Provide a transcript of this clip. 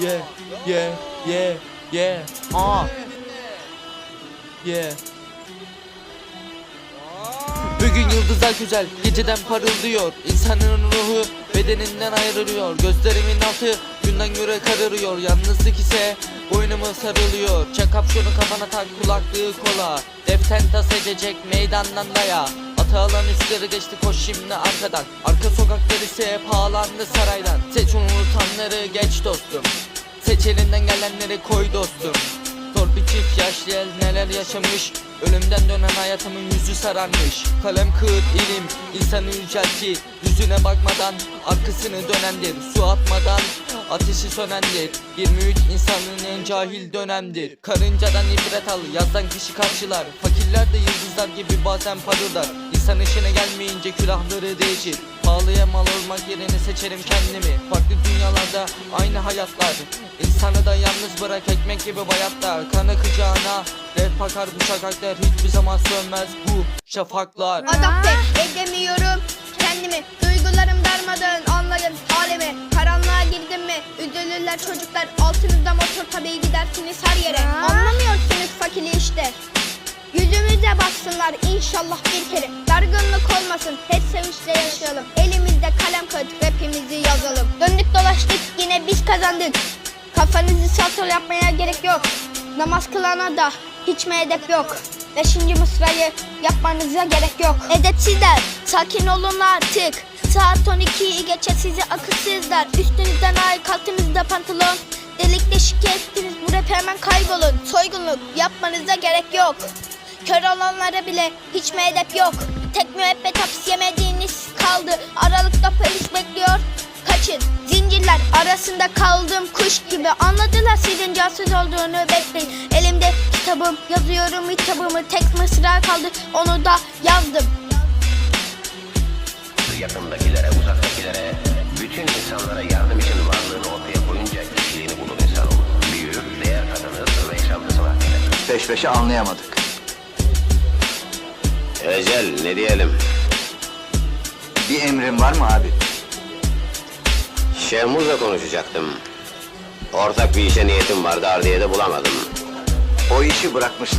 yeah, yeah, yeah, yeah, ah, yeah. Bugün yıldızlar güzel, geceden parıldıyor. İnsanın ruhu bedeninden ayrılıyor. Gözlerimin altı günden göre kararıyor. Yalnızlık ise boynuma sarılıyor. Çek kapşonu kafana tak kulaklığı kola. Deften tas edecek meydandan daya. Ata alan üstleri geçti koş şimdi arkadan. Arka sokaklar ise pahalandı saraydan. Seç unutanları geç dostum. Seç elinden gelenleri koy dostum. Sor bir çift yaşlı el neler yaşamış. Ölümden dönen hayatımın yüzü sararmış. Kalem kağıt ilim insanı yüceltir Yüzüne bakmadan arkasını dönendir Su atmadan ateşi sönendir. 23 insanın en cahil dönemdir. Karıncadan ibret al yazdan kışı karşılar. Fakirler de yıldızlar gibi bazen parıldar. İnsan işine gelmeyince külahları değişir. Pahalıya mal olmak yerine seçerim kendimi. Farklı dünyalarda aynı hayatlar. İnsanı da yalnız bırak ekmek gibi bayatlar Kan akacağına Rap pakar bu şakaklar hiçbir zaman sönmez bu şafaklar. Adapte edemiyorum kendimi. Duygularım darmadağın anlayın alemi. Karanlığa girdim mi üzülürler çocuklar Altınızda motor tabii gidersiniz her yere. Anlamıyorsunuz fakiri işte. Yüzümüze baksınlar inşallah bir kere. Dargınlık olmasın hep sevinçle yaşayalım. Elimizde kalem kağıt rapimizi yazalım. Döndük dolaştık yine biz kazandık. Kafanızı saltol yapmaya gerek yok. Namaz kılana da hiç mi edep yok. Beşinci mısrayı yapmanıza gerek yok. Edepsizler sakin olun artık Saat 12'yi geçe sizi akılsızlar Üstünüzden ayık altınızda pantolon. Delik deşik ettiniz bu rap hemen kaybolun. Soygunluk yapmanıza gerek yok. Kör olanlara bile hiç mi yok? Tek müebbet hapis yemediğiniz kaldı. Aralıkta polis bekliyor. Kaçın. Zincirler arasında kaldım kuş gibi. Anladılar sizin cansız olduğunu bekleyin. Elimde kitabım yazıyorum hitabımı. Tek mısra kaldı onu da yazdım yakındakilere, uzaktakilere, bütün insanlara yardım için varlığını ortaya koyunca kişiliğini bulur insanoğlu. Büyür, değer kazanır ve yaşantısını arttırır. Peş peşe anlayamadık. Ecel, ne diyelim? Bir emrin var mı abi? Şehmuz'la konuşacaktım. Ortak bir işe niyetim vardı, ardiyede bulamadım. O işi bırakmış